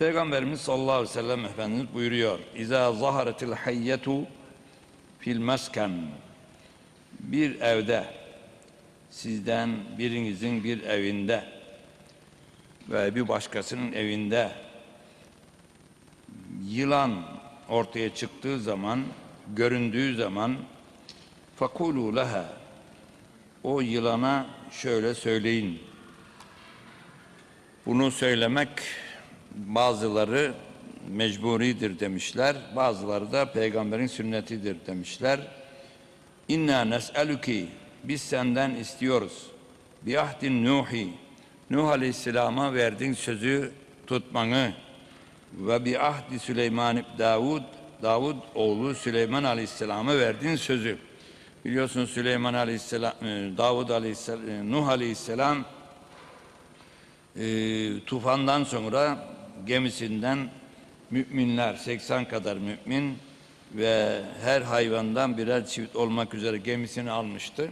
Peygamberimiz sallallahu aleyhi ve sellem Efendimiz buyuruyor. İza zaharetil hayyetu fil mesken. Bir evde, sizden birinizin bir evinde ve bir başkasının evinde yılan ortaya çıktığı zaman, göründüğü zaman fakulu leha o yılana şöyle söyleyin. Bunu söylemek bazıları mecburidir demişler. Bazıları da peygamberin sünnetidir demişler. İnna nes'eluki biz senden istiyoruz. Bi ahdin Nuhi Nuh Aleyhisselam'a verdiğin sözü tutmanı ve bi ahdi Süleyman Davud Davud oğlu Süleyman Aleyhisselam'a verdiğin sözü. Biliyorsunuz Süleyman Aleyhisselam, e, Davud Aleyhisselam, e, Nuh Aleyhisselam e, tufandan sonra gemisinden müminler 80 kadar mümin ve her hayvandan birer çift olmak üzere gemisini almıştı.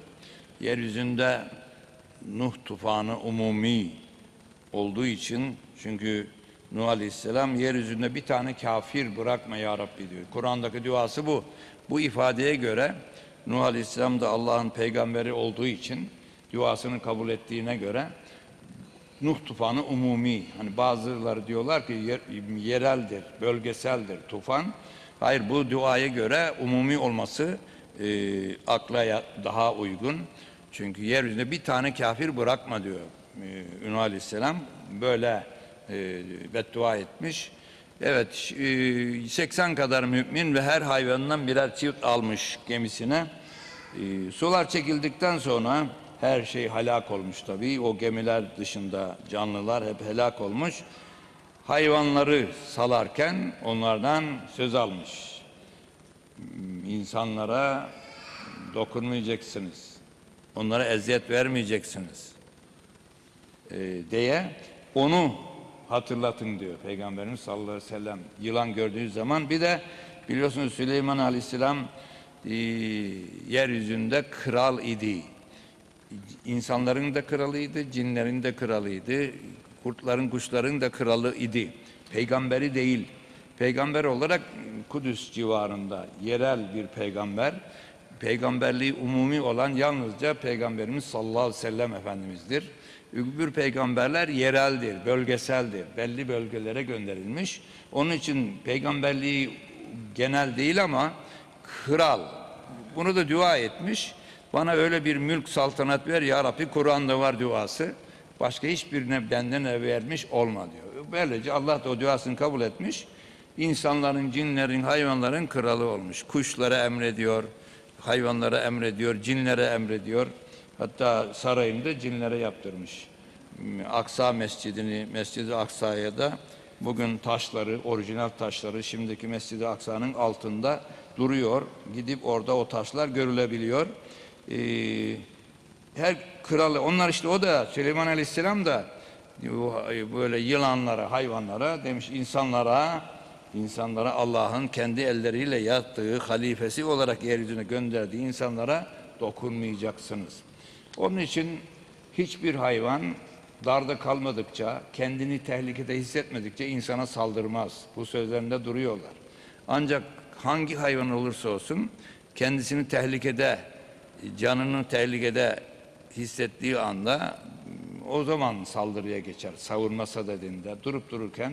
Yeryüzünde Nuh tufanı umumi olduğu için çünkü Nuh Aleyhisselam yeryüzünde bir tane kafir bırakma ya Rabbi diyor. Kur'an'daki duası bu. Bu ifadeye göre Nuh Aleyhisselam da Allah'ın peygamberi olduğu için duasını kabul ettiğine göre Nuh tufanı umumi. Hani bazıları diyorlar ki yer, yereldir, bölgeseldir tufan. Hayır bu duaya göre umumi olması e, akla daha uygun. Çünkü yeryüzünde bir tane kafir bırakma diyor e, Nuh Aleyhisselam. Böyle e, beddua etmiş. Evet e, 80 kadar mümin ve her hayvandan birer çift almış gemisine. E, sular çekildikten sonra her şey helak olmuş tabii. O gemiler dışında canlılar hep helak olmuş. Hayvanları salarken onlardan söz almış. İnsanlara dokunmayacaksınız. Onlara eziyet vermeyeceksiniz. E, diye onu hatırlatın diyor Peygamberimiz sallallahu aleyhi ve sellem. Yılan gördüğü zaman bir de biliyorsunuz Süleyman aleyhisselam e, yeryüzünde kral idi. İnsanların da kralıydı, cinlerin de kralıydı, kurtların, kuşların da kralı idi. Peygamberi değil. Peygamber olarak Kudüs civarında yerel bir peygamber. Peygamberliği umumi olan yalnızca Peygamberimiz sallallahu aleyhi ve sellem Efendimiz'dir. Öbür peygamberler yereldir, bölgeseldir. Belli bölgelere gönderilmiş. Onun için peygamberliği genel değil ama kral. Bunu da dua etmiş. Bana öyle bir mülk saltanat ver ya Rabbi Kur'an'da var duası. Başka hiçbirine benden vermiş olma diyor. Böylece Allah da o duasını kabul etmiş. İnsanların, cinlerin, hayvanların kralı olmuş. Kuşlara emrediyor, hayvanlara emrediyor, cinlere emrediyor. Hatta sarayında cinlere yaptırmış. Aksa Mescidini, Mescid-i Aksa'ya da bugün taşları, orijinal taşları şimdiki Mescid-i Aksa'nın altında duruyor. Gidip orada o taşlar görülebiliyor. Ee, her kralı, onlar işte o da Süleyman Aleyhisselam da böyle yılanlara, hayvanlara demiş insanlara insanlara Allah'ın kendi elleriyle yattığı halifesi olarak yeryüzüne gönderdiği insanlara dokunmayacaksınız. Onun için hiçbir hayvan darda kalmadıkça, kendini tehlikede hissetmedikçe insana saldırmaz. Bu sözlerinde duruyorlar. Ancak hangi hayvan olursa olsun kendisini tehlikede, canını tehlikede hissettiği anda o zaman saldırıya geçer. Savunma sadedinde durup dururken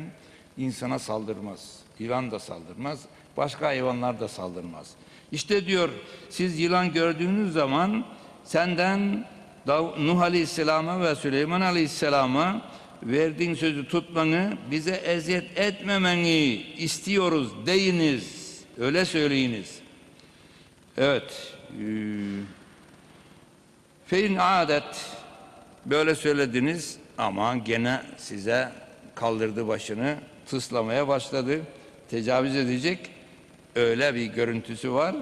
insana saldırmaz. Yılan da saldırmaz. Başka hayvanlar da saldırmaz. İşte diyor siz yılan gördüğünüz zaman senden Nuh Aleyhisselam'a ve Süleyman Aleyhisselam'a verdiğin sözü tutmanı, bize eziyet etmemeni istiyoruz deyiniz. Öyle söyleyiniz. Evet. Fein adet böyle söylediniz ama gene size kaldırdı başını, tıslamaya başladı. Tecavüz edecek öyle bir görüntüsü var.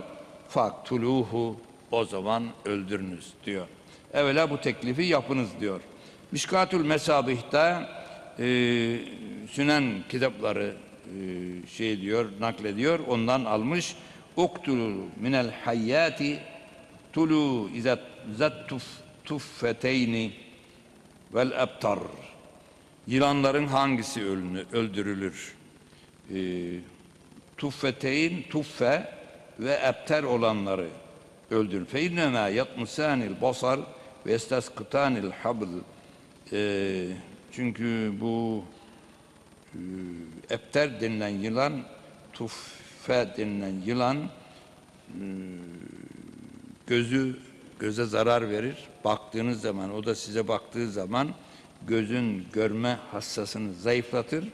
Faktuluhu o zaman öldürünüz diyor. Evvela bu teklifi yapınız diyor. Mişkatül Mesabih'te e, Sünen kitapları e, şey diyor, naklediyor. Ondan almış. Uktulu minel hayyati tulu izat zattuf tuffeteyni vel ebtar. Yılanların hangisi ölünü, öldürülür? Ee, tuffeteyn, tuffe ve ebter olanları öldürür. Fe innema yatmusanil basar ve estasqıtanil habl. Ee, çünkü bu e, ebter denilen yılan, tuffe denilen yılan e, gözü göze zarar verir. Baktığınız zaman o da size baktığı zaman gözün görme hassasını zayıflatır.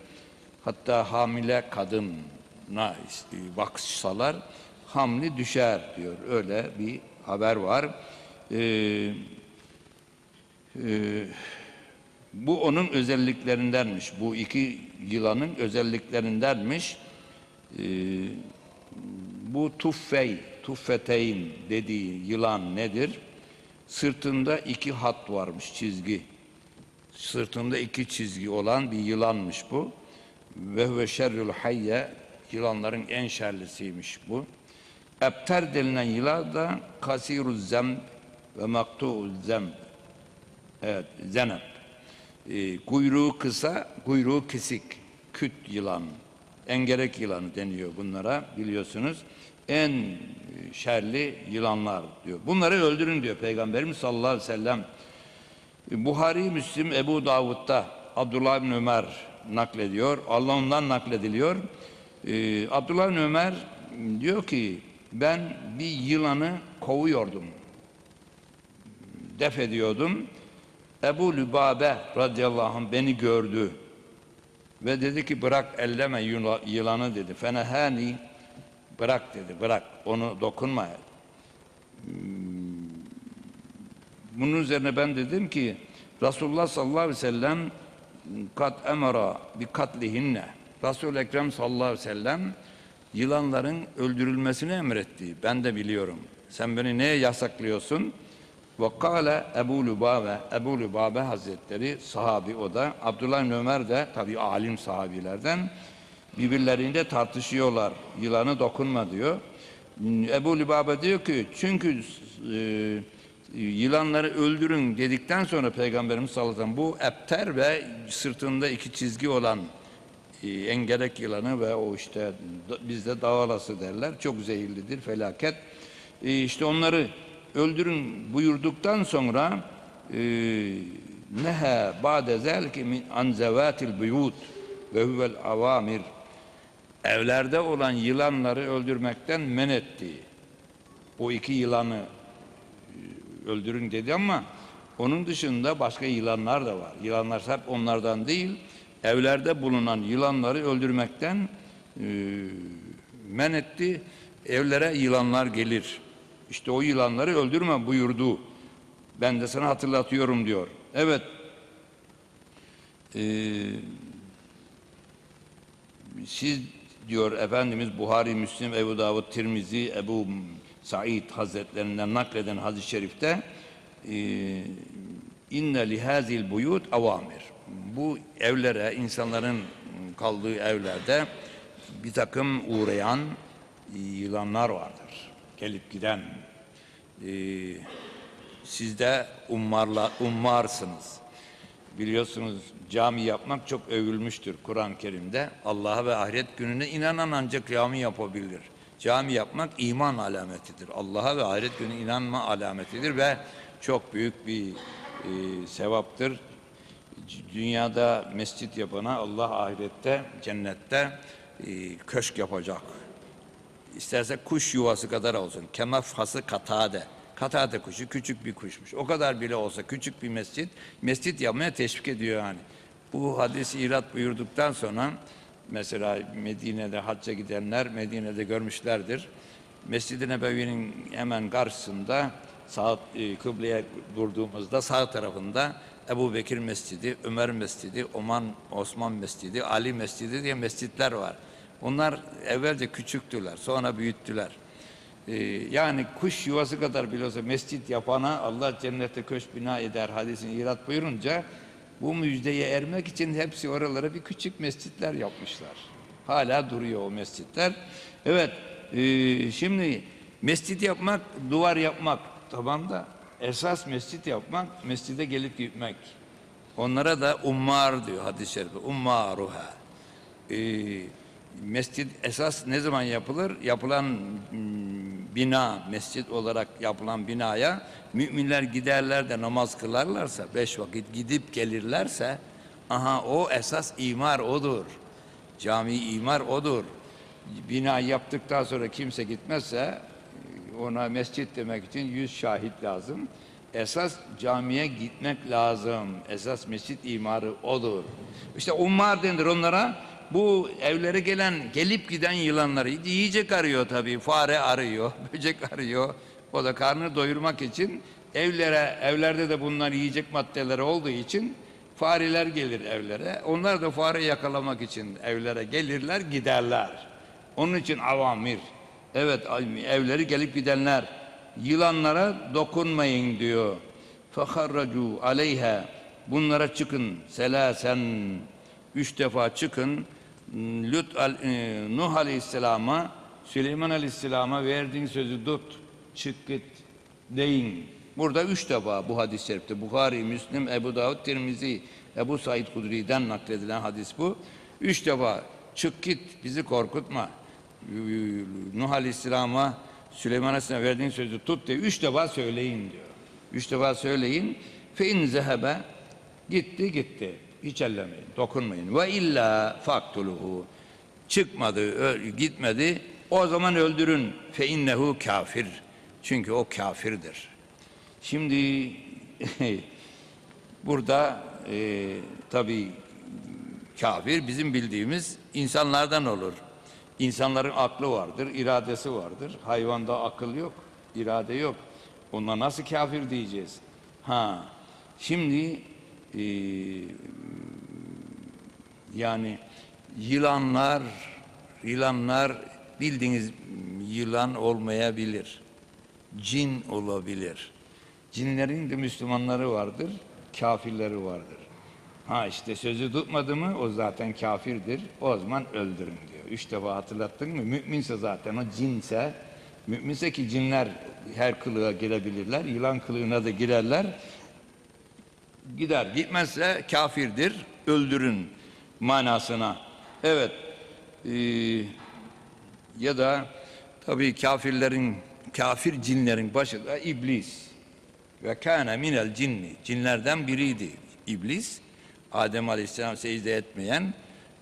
Hatta hamile kadına baksalar hamli düşer diyor. Öyle bir haber var. Ee, e, bu onun özelliklerindenmiş. Bu iki yılanın özelliklerindenmiş. Ee, bu tuffey, tuffeteyn dediği yılan nedir? Sırtında iki hat varmış çizgi. Sırtında iki çizgi olan bir yılanmış bu. Ve huve şerrül hayye yılanların en şerlisiymiş bu. Ebter denilen yılan da kasiruz zemb ve maktu'uz zemb. Evet, zenep. Ee, kuyruğu kısa, kuyruğu kesik. Küt yılan, engerek yılanı deniyor bunlara biliyorsunuz. En şerli yılanlar diyor. Bunları öldürün diyor Peygamberimiz sallallahu aleyhi ve sellem. Buhari, Müslim, Ebu Davud'da Abdullah bin Ömer naklediyor. Allah ondan naklediliyor. Ee, Abdullah bin Ömer diyor ki ben bir yılanı kovuyordum. Def ediyordum. Ebu Lübabe radıyallahu anh beni gördü. Ve dedi ki bırak elleme yıla- yılanı dedi. Fenehani bırak dedi bırak onu dokunma. Hmm, Bunun üzerine ben dedim ki Resulullah sallallahu aleyhi ve sellem kat emara bi katlihinne. Resul Ekrem sallallahu aleyhi ve sellem yılanların öldürülmesini emretti. Ben de biliyorum. Sen beni neye yasaklıyorsun? Ve kâle Ebu Lübabe, Ebu Lübabe Hazretleri sahabi o da. Abdullah bin Ömer de tabi alim sahabilerden birbirlerinde tartışıyorlar. Yılanı dokunma diyor. Ebu Lübabe diyor ki çünkü e, yılanları öldürün dedikten sonra Peygamberimiz sallallahu bu epter ve sırtında iki çizgi olan e, engerek yılanı ve o işte bizde davalası derler. Çok zehirlidir felaket. E, işte onları öldürün buyurduktan sonra e, nehe ba'de zelki min an zevatil buyut ve huvel avamir evlerde olan yılanları öldürmekten men etti. O iki yılanı e, öldürün dedi ama onun dışında başka yılanlar da var. Yılanlar hep onlardan değil, evlerde bulunan yılanları öldürmekten e, men etti. Evlere yılanlar gelir. İşte o yılanları öldürme buyurdu. Ben de sana hatırlatıyorum diyor. Evet. Ee, siz diyor Efendimiz Buhari, Müslim, Ebu Davud, Tirmizi, Ebu Said Hazretlerinden nakleden hadis-i şerifte e, inne lihazil buyut avamir. Bu evlere, insanların kaldığı evlerde bir takım uğrayan yılanlar vardır. Gelip giden. E, siz de ummarla, ummarsınız. Biliyorsunuz cami yapmak çok övülmüştür Kur'an-ı Kerim'de. Allah'a ve ahiret gününe inanan ancak cami yapabilir. Cami yapmak iman alametidir. Allah'a ve ahiret gününe inanma alametidir ve çok büyük bir e, sevaptır. Dünyada mescit yapana Allah ahirette, cennette e, köşk yapacak. İsterse kuş yuvası kadar olsun. Kemafhası katade. Katade kuşu küçük bir kuşmuş. O kadar bile olsa küçük bir mescit, mescit yapmaya teşvik ediyor yani. Bu hadisi irat buyurduktan sonra mesela Medine'de hacca gidenler Medine'de görmüşlerdir. Mescid-i Nebevi'nin hemen karşısında sağ e, kıbleye durduğumuzda sağ tarafında Ebu Bekir Mescidi, Ömer Mescidi, Oman Osman Mescidi, Ali Mescidi diye mescitler var. Onlar evvelce küçüktüler, sonra büyüttüler. Ee, yani kuş yuvası kadar bile olsa mescit yapana Allah cennette köşk bina eder hadisini irat buyurunca bu müjdeye ermek için hepsi oralara bir küçük mescitler yapmışlar. Hala duruyor o mescitler. Evet, e, şimdi mescit yapmak, duvar yapmak tamam da esas mescit yapmak, mescide gelip gitmek. Onlara da ummar diyor hadis-i şerifte. Ummaruha. Ee, mescid esas ne zaman yapılır? Yapılan mm, bina, mescit olarak yapılan binaya müminler giderler de namaz kılarlarsa, beş vakit gidip gelirlerse, aha o esas imar odur. Cami imar odur. Bina yaptıktan sonra kimse gitmezse ona mescit demek için yüz şahit lazım. Esas camiye gitmek lazım. Esas mescit imarı odur. İşte ummar denir onlara. Bu evlere gelen, gelip giden yılanları yiyecek arıyor tabii. Fare arıyor, böcek arıyor. O da karnını doyurmak için evlere, evlerde de bunlar yiyecek maddeleri olduğu için fareler gelir evlere. Onlar da fare yakalamak için evlere gelirler, giderler. Onun için avamir. Evet evleri gelip gidenler yılanlara dokunmayın diyor. Faharracu aleyha bunlara çıkın selasen üç defa çıkın Al, e, Nuh aleyhisselama Süleyman aleyhisselama verdiğin sözü tut çık git deyin. Burada üç defa bu hadis-i şerifte Bukhari, Müslim, Ebu Davud, Tirmizi, Ebu Said Kudri'den nakledilen hadis bu. Üç defa çık git bizi korkutma. Nuh Aleyhisselam'a Süleyman Aleyhisselam'a verdiğin sözü tut diye üç defa söyleyin diyor. Üç defa söyleyin. Fe in zehebe gitti gitti. Hiç ellemeyin, dokunmayın. Ve illa faktuluhu çıkmadı, gitmedi. O zaman öldürün. Fe innehu kafir. Çünkü o kafirdir. Şimdi burada e, tabii kafir bizim bildiğimiz insanlardan olur. İnsanların aklı vardır, iradesi vardır. Hayvanda akıl yok, irade yok. Ona nasıl kafir diyeceğiz? Ha, şimdi e, yani yılanlar, yılanlar bildiğiniz yılan olmayabilir. Cin olabilir. Cinlerin de Müslümanları vardır, kafirleri vardır. Ha işte sözü tutmadı mı o zaten kafirdir. O zaman öldürün diyor. Üç defa hatırlattın mı? Müminse zaten o cinse, müminse ki cinler her kılığa girebilirler. Yılan kılığına da girerler. Gider. Gitmezse kafirdir. Öldürün manasına. Evet. Ee, ya da tabii kafirlerin, kafir cinlerin başı da iblis. Ve kâne minel cinni. Cinlerden biriydi iblis. Adem Aleyhisselam secde etmeyen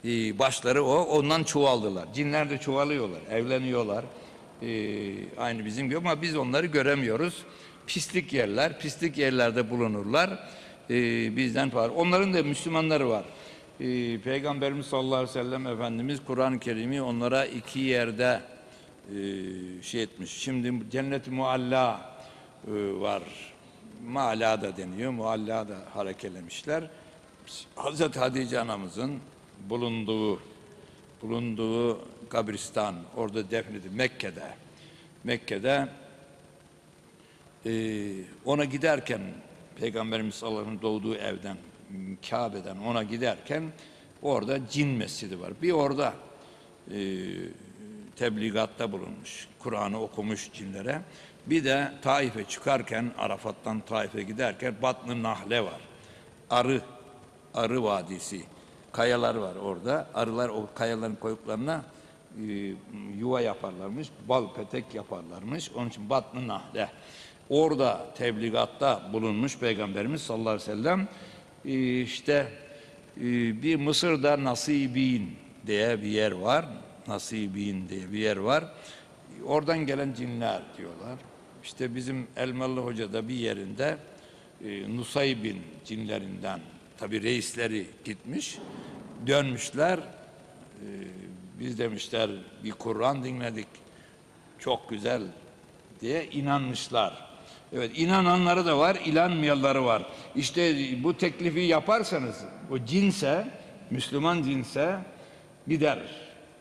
e, başları o. Ondan çoğaldılar. Cinler de çoğalıyorlar. Evleniyorlar. E, aynı bizim gibi ama biz onları göremiyoruz. Pislik yerler. Pislik yerlerde bulunurlar. E, bizden var. Onların da Müslümanları var. E, Peygamberimiz sallallahu aleyhi ve sellem Efendimiz Kur'an-ı Kerim'i onlara iki yerde e, şey etmiş. Şimdi cennet-i mualla e, var. Mualla da deniyor. Mualla da harekelemişler. Hazreti Hatice anamızın bulunduğu bulunduğu kabristan orada defnedildi Mekke'de. Mekke'de e, ona giderken Peygamberimiz sallallahu aleyhi ve sellem doğduğu evden Kabe'den ona giderken orada cin mescidi var. Bir orada e, tebligatta bulunmuş. Kur'an'ı okumuş cinlere. Bir de Taif'e çıkarken Arafat'tan Taif'e giderken Batn-ı Nahle var. Arı Arı Vadisi. Kayalar var orada. Arılar o kayaların koyuklarına e, yuva yaparlarmış. Bal petek yaparlarmış. Onun için Batn-ı Nahle. Orada tebligatta bulunmuş Peygamberimiz sallallahu aleyhi ve sellem işte e, bir Mısır'da Nasibin diye bir yer var. Nasibin diye bir yer var. Oradan gelen cinler diyorlar. İşte bizim Elmalı Hoca'da bir yerinde e, Nusaybin cinlerinden tabi reisleri gitmiş. Dönmüşler. E, biz demişler bir Kur'an dinledik. Çok güzel diye inanmışlar. Evet inananları da var, inanmayanları var. İşte bu teklifi yaparsanız o cinse, Müslüman cinse gider.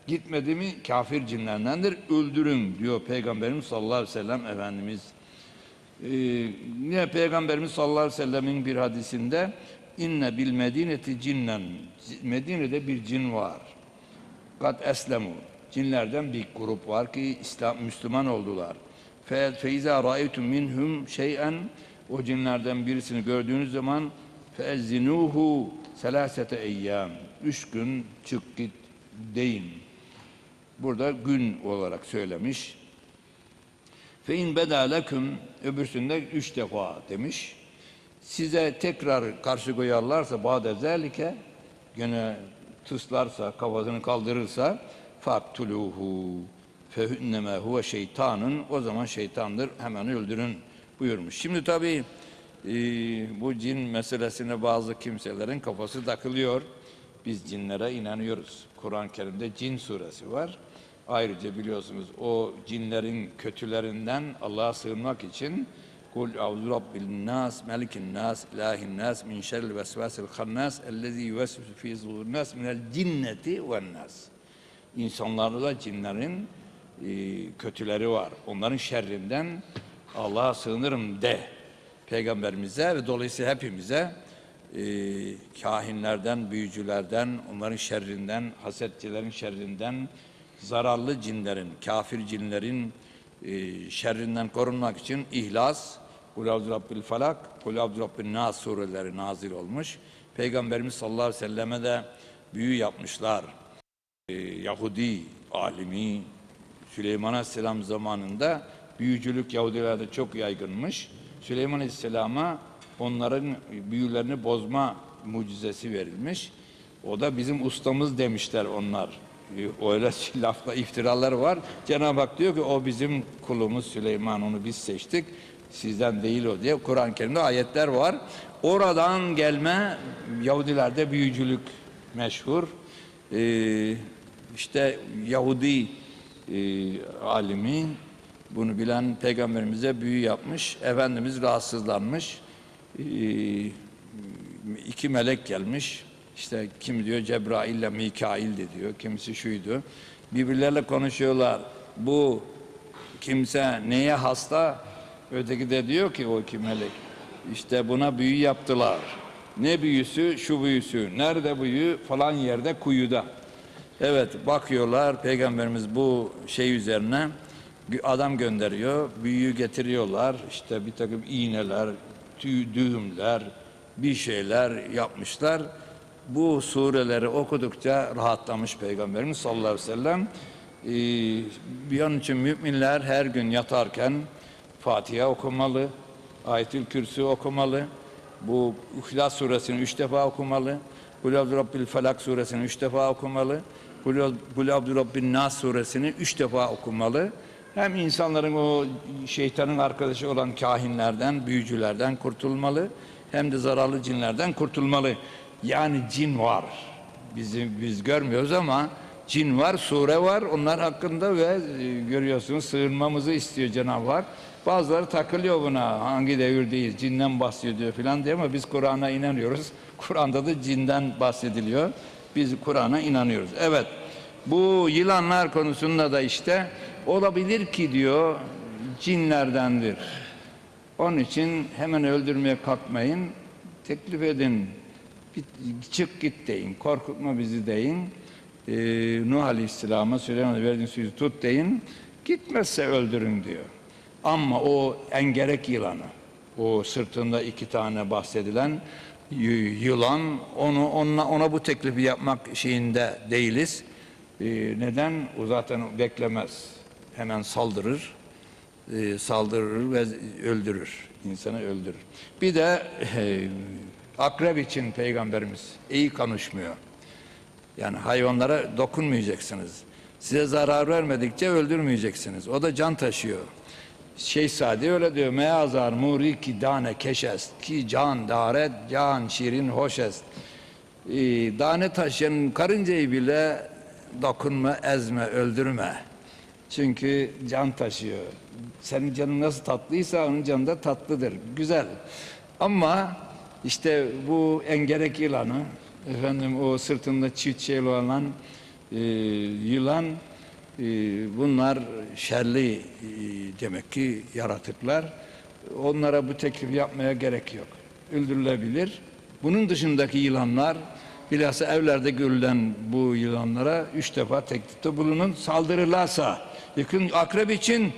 Gitmedi mi kafir cinlerindendir. Öldürün diyor Peygamberimiz sallallahu aleyhi ve sellem Efendimiz. Ee, yine Peygamberimiz sallallahu aleyhi ve sellemin bir hadisinde inne bil medineti cinnen Medine'de bir cin var. Kat eslemu. Cinlerden bir grup var ki İslam Müslüman oldular. Fe feiza ra'aytum minhum şey'en o cinlerden birisini gördüğünüz zaman feezzinuhu selasete eyyam. Üç gün çık git deyin. Burada gün olarak söylemiş. Fe in beda öbürsünde üç defa demiş. Size tekrar karşı koyarlarsa ba'de zelike gene tıslarsa kafasını kaldırırsa faktuluhu fehünneme huve şeytanın o zaman şeytandır hemen öldürün buyurmuş. Şimdi tabi bu cin meselesine bazı kimselerin kafası takılıyor. Biz cinlere inanıyoruz. Kur'an-ı Kerim'de cin suresi var. Ayrıca biliyorsunuz o cinlerin kötülerinden Allah'a sığınmak için Kul auzu rabbil nas, melikin nas, ilahin nas, min şerril vesvesil hannas, ellezî yuvesvisu fî zuhurin nas, minel cinneti ven nas. İnsanlarda cinlerin e, kötüleri var. Onların şerrinden Allah'a sığınırım de. Peygamberimize ve dolayısıyla hepimize e, kahinlerden, büyücülerden, onların şerrinden, hasetçilerin şerrinden, zararlı cinlerin, kafir cinlerin e, şerrinden korunmak için İhlas, Kul Avzu Rabbil Falak, Kul Avzu Rabbil Nas sureleri nazil olmuş. Peygamberimiz sallallahu aleyhi ve selleme de büyü yapmışlar. E, Yahudi alimi Süleyman Aleyhisselam zamanında büyücülük Yahudilerde çok yaygınmış. Süleyman Aleyhisselam'a onların büyülerini bozma mucizesi verilmiş. O da bizim ustamız demişler onlar. E, Öyle lafla iftiralar var. Cenab-ı Hak diyor ki o bizim kulumuz Süleyman onu biz seçtik. Sizden değil o diye Kur'an-ı Kerim'de ayetler var. Oradan gelme Yahudilerde büyücülük meşhur. Ee, işte Yahudi e, alimi bunu bilen peygamberimize büyü yapmış. Efendimiz rahatsızlanmış. Ee, iki melek gelmiş. İşte kim diyor Cebrail ile Mikail de diyor. Kimisi şuydu. Birbirlerle konuşuyorlar. Bu kimse neye hasta? Öteki de diyor ki o iki melek. İşte buna büyü yaptılar. Ne büyüsü? Şu büyüsü. Nerede büyü? Falan yerde kuyuda. Evet bakıyorlar peygamberimiz bu şey üzerine adam gönderiyor. Büyüyü getiriyorlar. İşte bir takım iğneler, tüy, düğümler, bir şeyler yapmışlar. Bu sureleri okudukça rahatlamış Peygamberimiz sallallahu aleyhi ve sellem. Ee, bir an için müminler her gün yatarken Fatiha okumalı, Ayetül Kürsü okumalı, bu İhlas suresini üç defa okumalı, Kul Rabbil Felak suresini üç defa okumalı, Kul Rabbil Nas suresini üç defa okumalı. Hem insanların o şeytanın arkadaşı olan kahinlerden, büyücülerden kurtulmalı, hem de zararlı cinlerden kurtulmalı. Yani cin var. Bizim biz görmüyoruz ama cin var, sure var. Onlar hakkında ve e, görüyorsunuz sığınmamızı istiyor Cenab-ı Hak. Bazıları takılıyor buna. Hangi devirdeyiz? Cinden bahsediyor falan diye ama biz Kur'an'a inanıyoruz. Kur'an'da da cinden bahsediliyor. Biz Kur'an'a inanıyoruz. Evet. Bu yılanlar konusunda da işte olabilir ki diyor cinlerdendir. Onun için hemen öldürmeye kalkmayın. Teklif edin. Bir, çık git deyin. Korkutma bizi deyin. Ee, Nuh Aleyhisselam'a Süleyman'a verdiğin sözü tut deyin. Gitmezse öldürün diyor. Ama o engerek yılanı, o sırtında iki tane bahsedilen yılan, onu ona, ona bu teklifi yapmak şeyinde değiliz. Ee, neden? O zaten beklemez. Hemen saldırır, e, saldırır ve öldürür. insanı öldürür. Bir de e, akrep için peygamberimiz iyi konuşmuyor. Yani hayvanlara dokunmayacaksınız. Size zarar vermedikçe öldürmeyeceksiniz. O da can taşıyor. Şey Sadi öyle diyor. Meazar muri ki dane keşest ki can daret can şirin hoşest. Ee, dane taşıyan karıncayı bile dokunma, ezme, öldürme. Çünkü can taşıyor. Senin canın nasıl tatlıysa onun canı da tatlıdır. Güzel. Ama işte bu engerek yılanı, efendim o sırtında çift şeyli olan e, yılan, bunlar şerli e, demek ki yaratıklar. Onlara bu teklif yapmaya gerek yok. Öldürülebilir. Bunun dışındaki yılanlar, bilhassa evlerde görülen bu yılanlara üç defa teklifte bulunun. Saldırırlarsa, yakın akrep için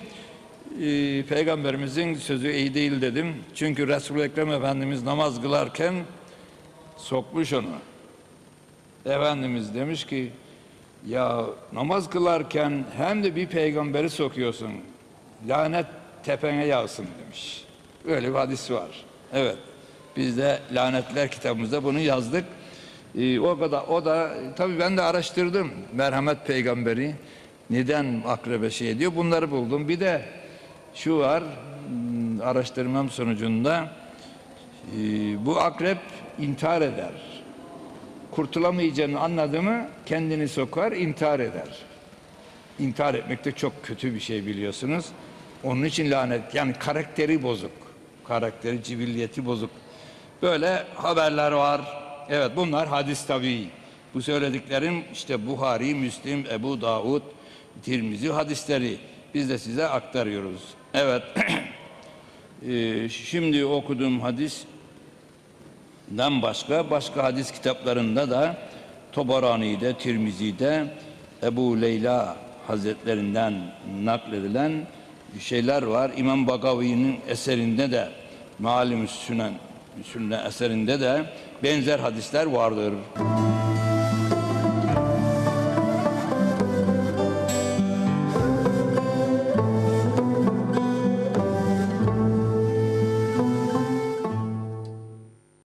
e, Peygamberimizin sözü iyi değil dedim. Çünkü Resul-i Ekrem Efendimiz namaz kılarken Sokmuş onu. Efendimiz demiş ki ya namaz kılarken hem de bir peygamberi sokuyorsun. Lanet tepene yağsın demiş. Öyle bir hadis var. Evet. Biz de lanetler kitabımızda bunu yazdık. Ee, o kadar o da tabii ben de araştırdım merhamet peygamberi neden akrebe şey ediyor bunları buldum. Bir de şu var hmm, araştırmam sonucunda e, bu akrep intihar eder kurtulamayacağını anladı mı kendini sokar, intihar eder. İntihar etmek de çok kötü bir şey biliyorsunuz. Onun için lanet, yani karakteri bozuk. Karakteri, cibilliyeti bozuk. Böyle haberler var. Evet bunlar hadis tabii. Bu söylediklerim işte Buhari, Müslim, Ebu Davud, Tirmizi hadisleri. Biz de size aktarıyoruz. Evet. Ee, şimdi okuduğum hadis den başka başka hadis kitaplarında da Tobarani'de, Tirmizi'de Ebu Leyla Hazretlerinden nakledilen şeyler var. İmam Bagavi'nin eserinde de Malim Sünen, Sünne eserinde de benzer hadisler vardır.